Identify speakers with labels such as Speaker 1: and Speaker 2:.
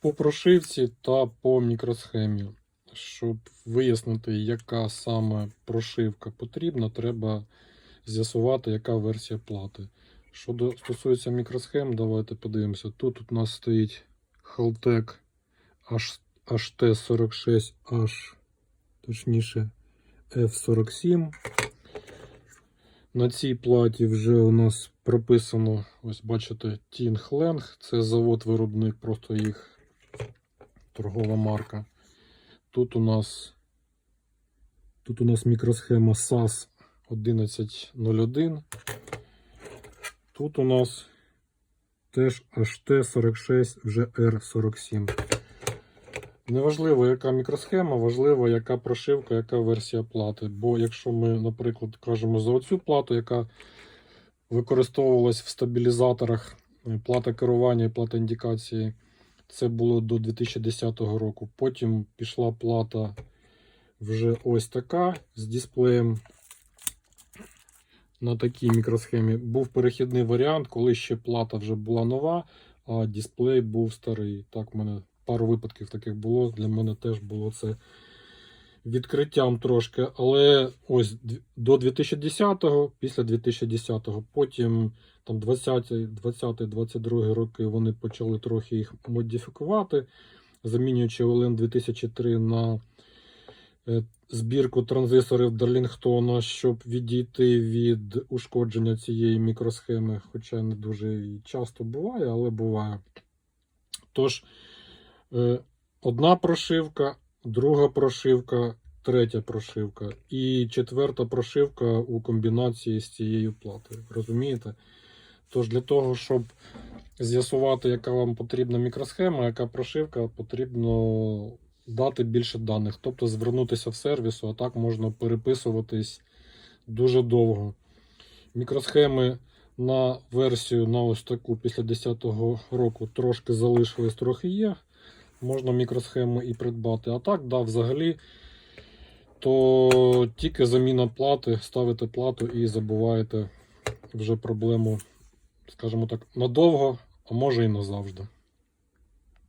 Speaker 1: по прошивці та по мікросхемі. Щоб вияснити, яка саме прошивка потрібна, треба з'ясувати, яка версія плати. Що стосується мікросхем, давайте подивимося. Тут у нас стоїть Haltech HT46H, точніше F47. На цій платі вже у нас прописано, ось бачите, Тінхленг. Це завод-виробник, просто їх торгова марка. Тут у нас тут у нас мікросхема SAS 1101. Тут у нас теж HT46, вже R47. Неважливо, яка мікросхема, важливо, яка прошивка, яка версія плати. Бо якщо ми, наприклад, кажемо за оцю плату, яка використовувалась в стабілізаторах е, плата керування і плата індикації, це було до 2010 року. Потім пішла плата вже ось така з дисплеєм. На такій мікросхемі був перехідний варіант, коли ще плата вже була нова, а дисплей був старий. Так, в мене пару випадків таких було. Для мене теж було це відкриттям трошки. Але ось до 2010-го, після 2010-го, потім там 20-й, 20-й, 22 роки вони почали трохи їх модифікувати, замінюючи LN 2003 на е, збірку транзисторів Дарлінгтона, щоб відійти від ушкодження цієї мікросхеми, хоча не дуже часто буває, але буває. Тож, е, одна прошивка, друга прошивка, третя прошивка і четверта прошивка у комбінації з цією платою. Розумієте? Тож для того, щоб з'ясувати, яка вам потрібна мікросхема, яка прошивка, потрібно дати більше даних, тобто звернутися в сервісу, а так можна переписуватись дуже довго. Мікросхеми на версію на ось таку після 10-го року трошки залишились, трохи є. Можна мікросхему і придбати. А так, да, взагалі, то тільки заміна плати, ставите плату і забуваєте вже проблему, скажімо так, надовго, а може і назавжди.